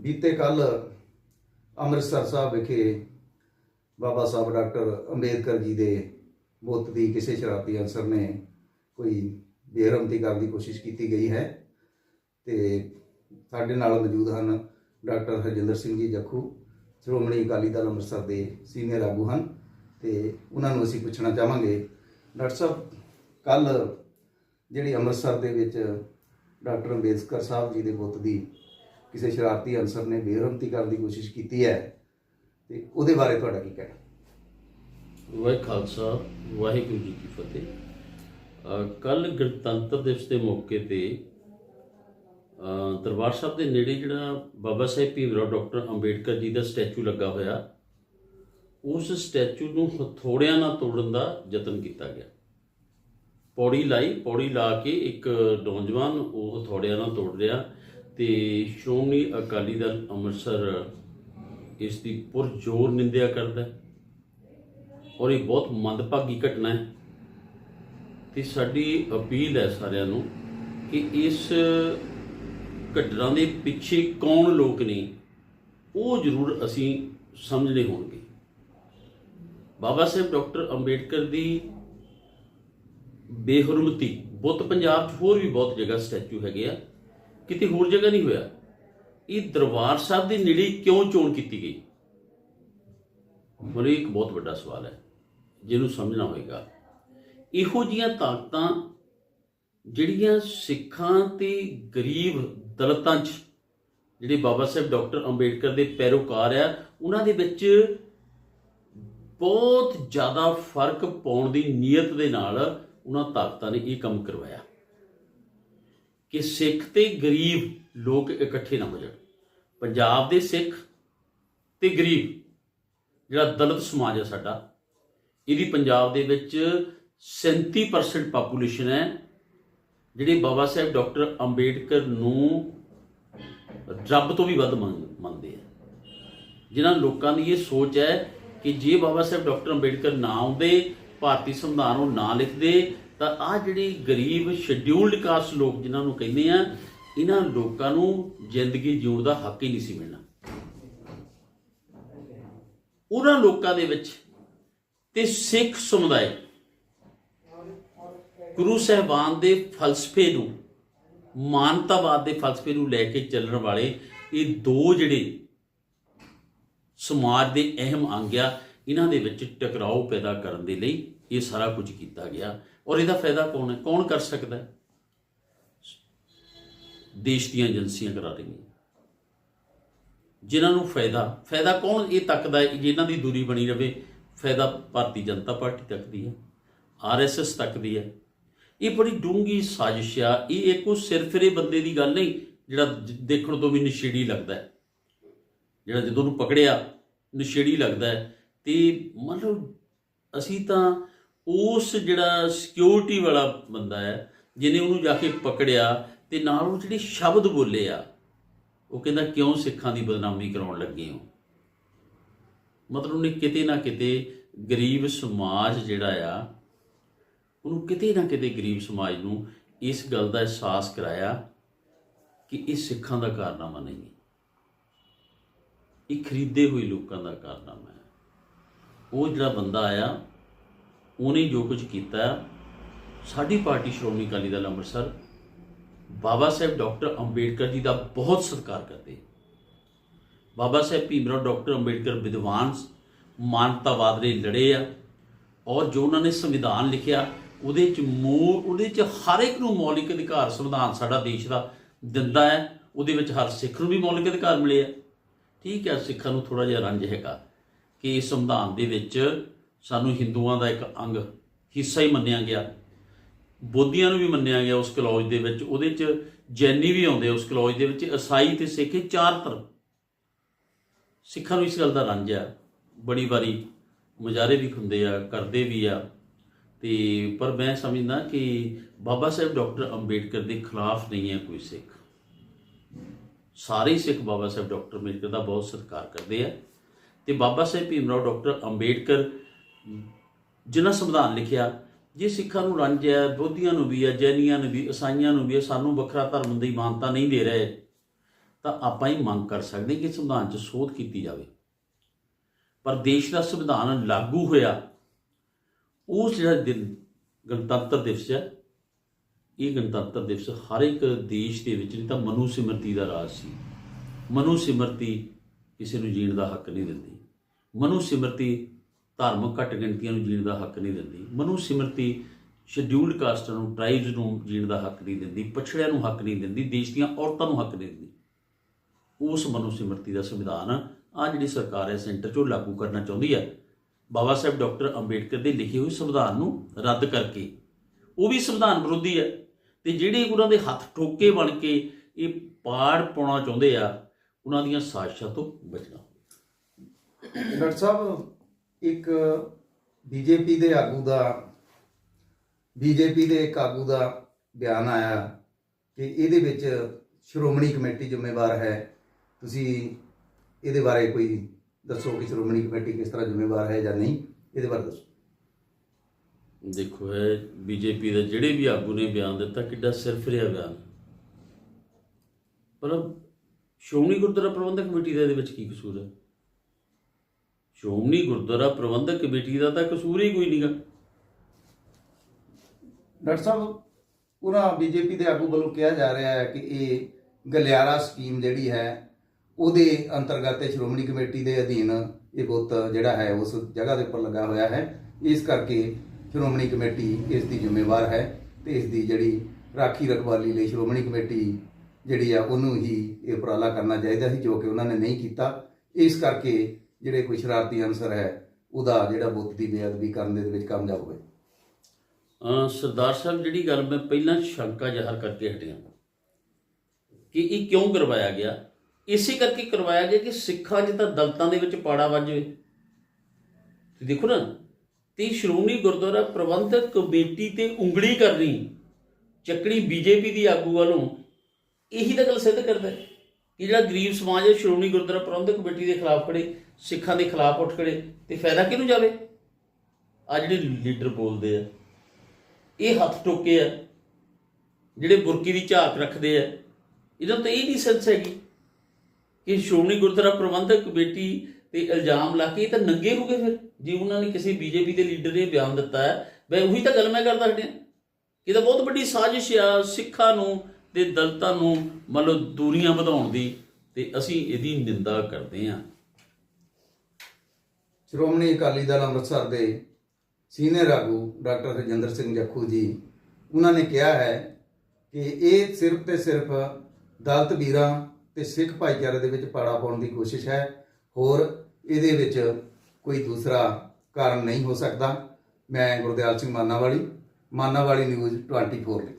ਬੀਤੇ ਕੱਲ ਅੰਮ੍ਰਿਤਸਰ ਸਾਹਿਬ ਵਿਖੇ ਬਾਬਾ ਸਾਹਿਬ ਡਾਕਟਰ ਅੰਬੇਦਕਰ ਜੀ ਦੇ ਬੁੱਤ ਦੀ ਕਿਸੇ ਸ਼ਰਾਰਤੀ ਅਨਸਰ ਨੇ ਕੋਈ ਬੇਰਹਿਮਤੀ ਕਰਨ ਦੀ ਕੋਸ਼ਿਸ਼ ਕੀਤੀ ਗਈ ਹੈ ਤੇ ਸਾਡੇ ਨਾਲ ਮੌਜੂਦ ਹਨ ਡਾਕਟਰ ਹਰਜਿੰਦਰ ਸਿੰਘ ਜੀ ਜੱਖੂ, ਸ਼੍ਰੋਮਣੀ ਅਕਾਲੀ ਦਲ ਅੰਮ੍ਰਿਤਸਰ ਦੇ ਸੀਨੀਅਰ ਆਗੂ ਹਨ ਤੇ ਉਹਨਾਂ ਨੂੰ ਅਸੀਂ ਪੁੱਛਣਾ ਚਾਹਾਂਗੇ। ਡਾਕਟਰ ਸਾਹਿਬ ਕੱਲ ਜਿਹੜੀ ਅੰਮ੍ਰਿਤਸਰ ਦੇ ਵਿੱਚ ਡਾਕਟਰ ਅੰਬੇਦਕਰ ਸਾਹਿਬ ਜੀ ਦੇ ਬੁੱਤ ਦੀ ਕਿਸੇ ਸ਼ਰਾਰਤੀ ਅਨਸਰ ਨੇ ਬੇਰਹਿਮਤੀ ਕਰਨ ਦੀ ਕੋਸ਼ਿਸ਼ ਕੀਤੀ ਹੈ, ਤੇ ਉਹਦੇ ਬਾਰੇ ਤੁਹਾਡਾ ਕੀ ਕਹਿਣਾ? ਵਾਹਿ ਖਾਲਸਾ, ਵਾਹਿਗੁਰੂ ਜੀ ਕੀ ਫਤਿਹ। ਕੱਲ ਗਣਤੰਤਰ ਦਿਵਸ ਦੇ ਮੌਕੇ ਤੇ ਦਰਬਾਰ ਸਾਹਿਬ ਦੇ ਨੇੜੇ ਜਿਹੜਾ ਬਾਬਾ ਸਾਹਿਬ ਭੀਮਰਾਓ ਡਾਕਟਰ ਅੰਬੇਡਕਰ ਜੀ ਦਾ ਸਟੈਚੂ ਲੱਗਾ ਹੋਇਆ, ਉਸ ਸਟੈਚੂ ਨੂੰ ਹਥੌੜਿਆਂ ਨਾਲ ਤੋੜਨ ਦਾ ਯਤਨ ਕੀਤਾ ਗਿਆ। ਪੌੜੀ ਲਾਈ, ਪੌੜੀ ਲਾ ਕੇ ਇੱਕ ਨੌਜਵਾਨ ਉਹ ਹਥੌੜਿਆਂ ਨਾਲ ਤੋੜ ਰਿਹਾ। ਤੇ ਸ਼੍ਰੋਮਣੀ ਅਕਾਲੀ ਦਲ ਅੰਮ੍ਰਿਤਸਰ ਇਸ ਦੀ ਪੁਰਜੋਰ ਨਿੰਦਿਆ ਕਰਦਾ ਹੈ ਔਰ ਇਹ ਬਹੁਤ ਮੰਦਭਾਗੀ ਘਟਨਾ ਹੈ। ਤੇ ਸਾਡੀ ਅਪੀਲ ਹੈ ਸਾਰਿਆਂ ਨੂੰ ਕਿ ਇਸ ਘਟਨਾ ਦੇ ਪਿੱਛੇ ਕੌਣ ਲੋਕ ਨੇ, ਉਹ ਜ਼ਰੂਰ ਅਸੀਂ ਸਮਝਣੇ ਹੋਣਗੇ। ਬਾਬਾ ਸਾਹਿਬ ਡਾਕਟਰ ਅੰਬੇਡਕਰ ਦੀ ਬੇਹਰਮਤੀ, ਬੁੱਤ ਪੰਜਾਬ 'ਚ ਹੋਰ ਵੀ ਬਹੁਤ ਜਗ੍ਹਾ ਸਟੈਚੂ ਹੈਗੇ ਆ। ਕਿਤੇ ਹੋਰ ਜਗ੍ਹਾ ਨਹੀਂ ਹੋਇਆ। ਇਹ ਦਰਬਾਰ ਸਾਹਿਬ ਦੇ ਨੇੜੇ ਕਿਉਂ ਚੋਣ ਕੀਤੀ ਗਈ? ਬੜੀ ਇੱਕ ਬਹੁਤ ਵੱਡਾ ਸਵਾਲ ਹੈ, ਜਿਹਨੂੰ ਸਮਝਣਾ ਹੋਏਗਾ। ਇਹੋ ਜੀਆਂ ਤਾਕਤਾਂ ਜਿਹੜੀਆਂ ਸਿੱਖਾਂ ਤੇ ਗਰੀਬ ਦਲਤਾਂ 'ਚ, ਜਿਹੜੇ ਬਾਬਾ ਸਾਹਿਬ ਡਾਕਟਰ ਅੰਬੇਡਕਰ ਦੇ ਪੈਰੋਕਾਰ ਆ, ਉਹਨਾਂ ਦੇ ਵਿੱਚ ਬਹੁਤ ਜ਼ਿਆਦਾ ਫ਼ਰਕ ਪਾਉਣ ਦੀ ਨੀਅਤ ਦੇ ਨਾਲ ਉਹਨਾਂ ਤਾਕਤਾਂ ਨੇ ਇਹ ਕੰਮ ਕਰਵਾਇਆ। ਕਿ ਸਿੱਖ ਤੇ ਗਰੀਬ ਲੋਕ ਇਕੱਠੇ ਨਾ ਹੋ ਜਾਣ ਪੰਜਾਬ ਦੇ ਸਿੱਖ ਤੇ ਗਰੀਬ, ਜਿਹੜਾ ਦਲਿਤ ਸਮਾਜ ਹੈ ਸਾਡਾ, ਇਹਦੀ ਪੰਜਾਬ ਦੇ ਵਿੱਚ 37% ਪਾਪੂਲੇਸ਼ਨ ਹੈ, ਜਿਹੜੇ ਬਾਬਾ ਸਾਹਿਬ ਡਾਕਟਰ ਅੰਬੇਡਕਰ ਨੂੰ ਰੱਬ ਤੋਂ ਵੀ ਵੱਧ ਮੰਨ- ਮੰਨਦੇ ਆ। ਜਿਨ੍ਹਾਂ ਲੋਕਾਂ ਦੀ ਇਹ ਸੋਚ ਹੈ ਕਿ ਜੇ ਬਾਬਾ ਸਾਹਿਬ ਡਾਕਟਰ ਅੰਬੇਡਕਰ ਨਾ ਆਉਂਦੇ, ਭਾਰਤੀ ਸੰਵਿਧਾਨ ਨੂੰ ਨਾ ਲਿਖਦੇ ਤਾਂ ਆ ਜਿਹੜੇ ਗਰੀਬ ਸ਼ਡਿਊਲਡ ਕਾਸਟ ਲੋਕ ਜਿਨ੍ਹਾਂ ਨੂੰ ਕਹਿੰਦੇ ਆ, ਇਹਨਾਂ ਲੋਕਾਂ ਨੂੰ ਜ਼ਿੰਦਗੀ ਜਿਉਣ ਦਾ ਹੱਕ ਹੀ ਨਹੀਂ ਸੀ ਮਿਲਣਾ। ਉਹਨਾਂ ਲੋਕਾਂ ਦੇ ਵਿੱਚ ਤੇ ਸਿੱਖ ਸਮੁਦਾਇ ਗੁਰੂ ਸਾਹਿਬਾਨ ਦੇ ਫਲਸਫੇ ਨੂੰ, ਮਾਨਤਾਵਾਦ ਦੇ ਫਲਸਫੇ ਨੂੰ ਲੈ ਕੇ ਚੱਲਣ ਵਾਲੇ ਇਹ ਦੋ ਜਿਹੜੇ ਸਮਾਜ ਦੇ ਅਹਿਮ ਅੰਗ ਆ, ਇਹਨਾਂ ਦੇ ਵਿੱਚ ਟਕਰਾਓ ਪੈਦਾ ਕਰਨ ਦੇ ਲਈ ਇਹ ਸਾਰਾ ਕੁਝ ਕੀਤਾ ਗਿਆ। ਔਰ ਇਹਦਾ ਫਾਇਦਾ ਕੌਣ ਹੈ? ਕੌਣ ਕਰ ਸਕਦਾ ਹੈ? ਦੇਸ਼ ਦੀਆਂ ਏਜੰਸੀਆਂ ਕਰਾ ਰਹੀਆਂ ਜਿਨ੍ਹਾਂ ਨੂੰ ਫਾਇਦਾ ਫਾਇਦਾ ਕੌਣ ਇਹ ਤੱਕਦਾ ਹੈ ਜਿਨ੍ਹਾਂ ਦੀ ਦੂਰੀ ਬਣੀ ਰਵੇ? ਫਾਇਦਾ ਭਾਰਤੀ ਜਨਤਾ ਪਾਰਟੀ ਤੱਕਦੀ ਹੈ, ਆਰਐਸਐਸ ਤੱਕਦੀ ਹੈ। ਇਹ ਬੜੀ ਡੂੰਗੀ ਸਾਜ਼ਿਸ਼ ਆ। ਇਹ ਇੱਕੋ ਸਿਰਫਿਰੇ ਬੰਦੇ ਦੀ ਗੱਲ ਨਹੀਂ, ਜਿਹੜਾ ਦੇਖਣ ਤੋਂ ਵੀ ਨਸ਼ੇੜੀ ਲੱਗਦਾ ਹੈ। ਜਿਹੜਾ ਜਦੋਂ ਉਹਨੂੰ ਪਕੜਿਆ, ਨਸ਼ੇੜੀ ਲੱਗਦਾ ਹੈ। ਤੇ ਮੰਨ ਅਸੀਂ ਤਾਂ ਉਸ ਜਿਹੜਾ ਸਿਕਿਉਰਿਟੀ ਵਾਲਾ ਬੰਦਾ ਹੈ, ਜਿਹਨੇ ਉਹਨੂੰ ਜਾ ਕੇ ਪਕੜਿਆ ਤੇ ਨਾਲ ਉਹ ਜਿਹੜੇ ਸ਼ਬਦ ਬੋਲੇ ਆ, ਉਹ ਕਹਿੰਦਾ, ਕਿਉਂ ਸਿੱਖਾਂ ਦੀ ਬਦਨਾਮੀ ਕਰਾਉਣ ਲੱਗੇ ਹੋ? ਮਤਲਬ ਉਹਨੇ ਕਿਤੇ ਨਾ ਕਿਤੇ ਗਰੀਬ ਸਮਾਜ ਜਿਹੜਾ ਆ, ਉਹਨੂੰ ਕਿਤੇ ਨਾ ਕਿਤੇ ਗਰੀਬ ਸਮਾਜ ਨੂੰ ਇਸ ਗੱਲ ਦਾ ਅਹਿਸਾਸ ਕਰਾਇਆ ਕਿ ਇਹ ਸਿੱਖਾਂ ਦਾ ਕਾਰਨਾਮਾ ਨਹੀਂ ਇਹ ਖਰੀਦੇ ਹੋਏ ਲੋਕਾਂ ਦਾ ਕਾਰਨਾਮਾ ਹੈ। ਉਹ ਜਿਹੜਾ ਬੰਦਾ ਆਇਆ ਉਹਨੇ ਜੋ ਕੁਝ ਕੀਤਾ, ਸਾਡੀ ਪਾਰਟੀ ਸ਼੍ਰੋਮਣੀ ਅਕਾਲੀ ਦਲ ਅੰਮ੍ਰਿਤਸਰ, ਬਾਬਾ ਸਾਹਿਬ ਡਾਕਟਰ ਅੰਬੇਡਕਰ ਜੀ ਦਾ ਬਹੁਤ ਸਤਿਕਾਰ ਕਰਦੇ। ਬਾਬਾ ਸਾਹਿਬ ਭੀਮਰਾਓ ਡਾਕਟਰ ਅੰਬੇਡਕਰ ਵਿਦਵਾਨ ਮਾਨਵਤਾਵਾਦ ਨੇ ਲੜੇ ਆ, ਔਰ ਜੋ ਉਹਨਾਂ ਨੇ ਸੰਵਿਧਾਨ ਲਿਖਿਆ, ਉਹਦੇ ਚ ਮੂਲ ਉਹਦੇ ਚ ਹਰ ਇੱਕ ਨੂੰ ਮੌਲਿਕ ਅਧਿਕਾਰ ਸੰਵਿਧਾਨ ਸਾਡਾ ਦੇਸ਼ ਦਾ ਦਿੰਦਾ ਹੈ, ਉਹਦੇ ਵਿੱਚ ਹਰ ਸਿੱਖ ਨੂੰ ਵੀ ਮੌਲਿਕ ਅਧਿਕਾਰ ਮਿਲੇ ਆ। ਠੀਕ ਹੈ, ਸਿੱਖਾਂ ਨੂੰ ਥੋੜਾ ਜਿਹਾ ਰੰਜ ਹੈਗਾ ਕਿ ਇਸ ਸੰਵਿਧਾਨ ਦੇ ਵਿੱਚ ਸਾਨੂੰ ਹਿੰਦੂਆਂ ਦਾ ਇੱਕ ਅੰਗ, ਹਿੱਸਾ ਹੀ ਮੰਨਿਆ ਗਿਆ। ਬੋਧੀਆਂ ਨੂੰ ਵੀ ਮੰਨਿਆ ਗਿਆ ਉਸ ਕਲੌਜ ਦੇ ਵਿੱਚ। ਉਹਦੇ ਚ ਜੈਨੀ ਵੀ ਆਉਂਦੇ ਉਸ ਕਲੌਜ ਦੇ ਵਿੱਚ। ਈਸਾਈ ਤੇ ਸਿੱਖ, ਇਹ ਚਾਰ ਧਰਮ। ਸਿੱਖਾਂ ਨੂੰ ਇਸ ਗੱਲ ਦਾ ਰੰਜ ਆ। ਬੜੀ ਵਾਰੀ ਮੁਜ਼ਾਰੇ ਵੀ ਹੁੰਦੇ ਆ, ਕਰਦੇ ਵੀ ਆ। ਤੇ ਪਰ ਮੈਂ ਸਮਝਦਾ ਕਿ ਬਾਬਾ ਸਾਹਿਬ ਡਾਕਟਰ ਅੰਬੇਡਕਰ ਦੇ ਖਿਲਾਫ ਨਹੀਂ ਹੈ ਕੋਈ ਸਿੱਖ। ਸਾਰੇ ਸਿੱਖ ਬਾਬਾ ਸਾਹਿਬ ਡਾਕਟਰ ਅੰਬੇਡਕਰ ਦਾ ਬਹੁਤ ਸਤਿਕਾਰ ਕਰਦੇ ਆ। ਤੇ ਬਾਬਾ ਸਾਹਿਬ ਭੀਮਰਾਓ ਡਾਕਟਰ ਅੰਬੇਡਕਰ ਜਿਨ੍ਹਾਂ ਸੰਵਿਧਾਨ ਲਿਖਿਆ, ਜੇ ਸਿੱਖਾਂ ਨੂੰ ਰੰਜ ਹੈ ਬੋਧੀਆਂ ਨੂੰ ਵੀ ਹੈ, ਜੈਨੀਆਂ ਨੂੰ ਵੀ ਈਸਾਈਆਂ ਨੂੰ ਵੀ ਹੈ, ਸਾਨੂੰ ਵੱਖਰਾ ਧਰਮ ਦੀ ਮਾਨਤਾ ਨਹੀਂ ਦੇ ਰਹੇ, ਤਾਂ ਆਪਾਂ ਹੀ ਮੰਗ ਕਰ ਸਕਦੇ ਕਿ ਸੰਵਿਧਾਨ 'ਚ ਸੋਧ ਕੀਤੀ ਜਾਵੇ। ਪਰ ਦੇਸ਼ ਦਾ ਸੰਵਿਧਾਨ ਲਾਗੂ ਹੋਇਆ, ਉਸ ਜਿਹੜਾ ਦਿਨ ਗਣਤੰਤਰ ਦਿਵਸ ਹੈ, ਇਹ ਗਣਤੰਤਰ ਦਿਵਸ ਹਰ ਇੱਕ ਦੇਸ਼ ਦੇ ਵਿੱਚ ਨਹੀਂ ਤਾਂ ਮਨੂ ਸਿਮਰਤੀ ਦਾ ਰਾਜ ਸੀ। ਮਨੂ ਸਿਮਰਤੀ ਕਿਸੇ ਨੂੰ ਜੀਣ ਦਾ ਹੱਕ ਨਹੀਂ ਦਿੰਦੀ। ਮਨੂ ਸਿਮਰਤੀ ਧਾਰਮਿਕ ਘੱਟ ਗਿਣਤੀਆਂ ਨੂੰ ਜੀਣ ਦਾ ਹੱਕ ਨਹੀਂ ਦਿੰਦੀ। ਮਨੂ ਸਿਮਰਤੀ ਸ਼ਡਿਊਲਡ ਕਾਸਟਾਂ ਨੂੰ ਟ੍ਰਾਈਬਸ ਨੂੰ ਜੀਣ ਦਾ ਹੱਕ ਨਹੀਂ ਦਿੰਦੀ, ਪਛੜਿਆਂ ਨੂੰ ਹੱਕ ਨਹੀਂ ਦਿੰਦੀ, ਦੇਸ਼ ਦੀਆਂ ਔਰਤਾਂ ਨੂੰ ਹੱਕ ਨਹੀਂ ਦਿੰਦੀ। ਉਸ ਮਨੂ ਸਿਮਰਤੀ ਦਾ ਸੰਵਿਧਾਨ ਆ ਜਿਹੜੀ ਸਰਕਾਰ ਹੈ ਸੈਂਟਰ 'ਚ ਉਹ ਲਾਗੂ ਕਰਨਾ ਚਾਹੁੰਦੀ ਹੈ ਬਾਬਾ ਸਾਹਿਬ ਡਾਕਟਰ ਅੰਬੇਡਕਰ ਦੇ ਲਿਖੇ ਹੋਏ ਸੰਵਿਧਾਨ ਨੂੰ ਰੱਦ ਕਰਕੇ। ਉਹ ਵੀ ਸੰਵਿਧਾਨ ਵਿਰੋਧੀ ਹੈ ਤੇ ਜਿਹੜੇ ਉਹਨਾਂ ਦੇ ਹੱਥ ਠੋਕੇ ਬਣ ਕੇ ਇਹ ਪਾੜ ਪਾਉਣਾ ਚਾਹੁੰਦੇ ਆ, ਉਹਨਾਂ ਦੀਆਂ ਸਾਜ਼ਿਸ਼ਾਂ ਤੋਂ ਬਚਣਾ। ਡਾਕਟਰ ਸਾਹਿਬ ਇੱਕ ਬੀਜੇਪੀ ਦੇ ਆਗੂ ਦਾ, ਬੀਜੇਪੀ ਦੇ ਇੱਕ ਆਗੂ ਦਾ ਬਿਆਨ ਆਇਆ ਕਿ ਇਹਦੇ ਵਿੱਚ ਸ਼੍ਰੋਮਣੀ ਕਮੇਟੀ ਜ਼ਿੰਮੇਵਾਰ ਹੈ। ਤੁਸੀਂ ਇਹਦੇ ਬਾਰੇ ਕੋਈ ਦੱਸੋ ਕਿ ਸ਼੍ਰੋਮਣੀ ਕਮੇਟੀ ਕਿਸ ਤਰ੍ਹਾਂ ਜ਼ਿੰਮੇਵਾਰ ਹੈ ਜਾਂ ਨਹੀਂ, ਇਹਦੇ ਬਾਰੇ ਦੱਸੋ। ਦੇਖੋ, ਇਹ ਬੀਜੇਪੀ ਦੇ ਜਿਹੜੇ ਵੀ ਆਗੂ ਨੇ ਬਿਆਨ ਦਿੱਤਾ, ਕਿੱਡਾ ਸਿਰਫਿਰਿਆ ਬਿਆਨ। ਪਰ ਸ਼੍ਰੋਮਣੀ ਗੁਰਦੁਆਰਾ ਪ੍ਰਬੰਧਕ ਕਮੇਟੀ ਦਾ ਇਹਦੇ ਵਿੱਚ ਕੀ ਕਸੂਰ ਹੈ? ਸ਼੍ਰੋਮਣੀ ਗੁਰਦੁਆਰਾ ਪ੍ਰਬੰਧਕ ਕਮੇਟੀ ਦਾ ਤਾਂ ਕਸੂਰ ਹੀ ਕੋਈ ਨਹੀਂਗਾ ਡਾਕਟਰ ਸਾਹਿਬ, ਉਹਨਾਂ ਬੀਜੇਪੀ ਦੇ ਆਗੂ ਵੱਲੋਂ ਕਿਹਾ ਜਾ ਰਿਹਾ ਹੈ ਕਿ ਇਹ ਗਲਿਆਰਾ ਸਕੀਮ ਜਿਹੜੀ ਹੈ, ਉਹਦੇ ਅੰਤਰਗਤ ਸ਼੍ਰੋਮਣੀ ਕਮੇਟੀ ਦੇ ਅਧੀਨ ਇਹ ਬੁੱਤ ਜਿਹੜਾ ਹੈ, ਉਸ ਜਗ੍ਹਾ ਦੇ ਉੱਪਰ ਲੱਗਾ ਹੋਇਆ ਹੈ। ਇਸ ਕਰਕੇ ਸ਼੍ਰੋਮਣੀ ਕਮੇਟੀ ਇਸ ਦੀ ਜ਼ਿੰਮੇਵਾਰ ਹੈ ਤੇ ਇਸ ਦੀ ਜਿਹੜੀ ਰਾਖੀ ਰਖਵਾਲੀ ਲਈ ਸ਼੍ਰੋਮਣੀ ਕਮੇਟੀ ਜਿਹੜੀ ਆ, ਉਹਨੂੰ ਹੀ ਇਹ ਉਪਰਾਲਾ ਕਰਨਾ ਚਾਹੀਦਾ ਸੀ, ਜੋ ਕਿ ਉਹਨਾਂ ਨੇ ਨਹੀਂ ਕੀਤਾ। ਇਸ ਕਰਕੇ ਜਿਹੜੇ ਕੋਈ ਸ਼ਰਾਰਤੀ ਅਨਸਰ ਹੈ, ਉਹਦਾ ਜਿਹੜਾ ਬੁੱਤ ਦੀ ਬੇਅਦਬੀ ਕਰਨ ਦੇ ਵਿੱਚ ਕਾਮਯਾਬ ਹੋਏ। ਸਰਦਾਰ ਸਾਹਿਬ, ਜਿਹੜੀ ਗੱਲ ਮੈਂ ਪਹਿਲਾਂ ਸ਼ੰਕਾ ਜ਼ਾਹਰ ਕਰਕੇ ਹਟਿਆ, ਕਿ ਇਹ ਕਿਉਂ ਕਰਵਾਇਆ ਗਿਆ? ਇਸੇ ਕਰਕੇ ਕਰਵਾਇਆ ਗਿਆ ਕਿ ਸਿੱਖਾਂ 'ਚ ਤਾਂ ਦਲਤਾਂ ਦੇ ਵਿੱਚ ਪਾੜਾ ਵੱਜ ਜਾਵੇ ਦੇਖੋ ਨਾ, ਤੇ ਸ਼੍ਰੋਮਣੀ ਗੁਰਦੁਆਰਾ ਪ੍ਰਬੰਧਕ ਕਮੇਟੀ ਤੇ ਉਂਗਲੀ ਕਰਨੀ, ਚੱਕਣੀ ਬੀਜੇਪੀ ਦੀ ਆਗੂ ਵੱਲੋਂ, ਇਹੀ ਤਾਂ ਗੱਲ ਸਿੱਧ ਕਰਦਾ ਕਿ ਜਿਹੜਾ ਗਰੀਬ ਸਮਾਜ ਹੈ, ਸ਼੍ਰੋਮਣੀ ਗੁਰਦੁਆਰਾ ਪ੍ਰਬੰਧਕ ਕਮੇਟੀ ਦੇ ਖਿਲਾਫ ਖੜੇ ਸਿੱਖਾਂ ਦੇ ਖਿਲਾਫ ਉੱਠ ਖੜੇ ਤੇ ਫਾਇਦਾ ਕਿਹਨੂੰ ਜਾਵੇ? ਆ ਜਿਹੜੇ ਲੀਡਰ ਬੋਲਦੇ ਆ, ਇਹ ਹੱਥ ਟੋਕੇ ਆ, ਜਿਹੜੇ ਬੁਰਕੀ ਦੀ ਝਾਕ ਰੱਖਦੇ ਆ, ਇਹਨਾਂ ਨੂੰ ਤਾਂ ਇਹ ਨਹੀਂ ਸੈਂਸ ਹੈਗੀ ਕਿ ਸ਼੍ਰੋਮਣੀ ਗੁਰਦੁਆਰਾ ਪ੍ਰਬੰਧਕ ਕਮੇਟੀ ਤੇ ਇਲਜ਼ਾਮ ਲਾ ਕੇ ਇਹ ਤਾਂ ਨੰਗੇ ਹੋ ਗਏ ਫਿਰ। ਜੇ ਉਹਨਾਂ ਨੇ ਕਿਸੇ ਬੀਜੇਪੀ ਦੇ ਲੀਡਰ ਨੇ ਬਿਆਨ ਦਿੱਤਾ ਹੈ, ਮੈਂ ਉਹੀ ਤਾਂ ਗੱਲ ਮੈਂ ਕਰਦਾ ਹਟਿਆ ਇਹ ਤਾਂ ਬਹੁਤ ਵੱਡੀ ਸਾਜ਼ਿਸ਼ ਆ, ਸਿੱਖਾਂ ਨੂੰ ਤੇ ਦਲਤਾਂ ਨੂੰ ਮਤਲਬ ਦੂਰੀਆਂ ਵਧਾਉਣ ਦੀ ਤੇ ਅਸੀਂ ਇਹਦੀ ਨਿੰਦਾ ਕਰਦੇ ਹਾਂ। ਸ਼੍ਰੋਮਣੀ ਅਕਾਲੀ ਦਲ ਅੰਮ੍ਰਿਤਸਰ ਦੇ ਸੀਨੀਅਰ ਆਗੂ ਡਾਕਟਰ ਹਰਜਿੰਦਰ ਸਿੰਘ ਜੱਖੂ ਜੀ, ਉਹਨਾਂ ਨੇ ਕਿਹਾ ਹੈ ਕਿ ਇਹ ਸਿਰਫ ਤੇ ਸਿਰਫ ਦਲਤ ਵੀਰਾਂ ਤੇ ਸਿੱਖ ਭਾਈਚਾਰੇ ਦੇ ਵਿੱਚ ਪਾੜਾ ਪਾਉਣ ਦੀ ਕੋਸ਼ਿਸ਼ ਹੈ। ਹੋਰ ਇਹਦੇ ਵਿੱਚ ਕੋਈ ਦੂਸਰਾ ਕਾਰਨ ਨਹੀਂ ਹੋ ਸਕਦਾ। ਮੈਂ ਗੁਰਦਿਆਲ ਸਿੰਘ ਮਾਨਾਵਾਲੀ ਮਾਨਾਵਾਲੀ ਨਿਊਜ਼ 24 ਲਈ।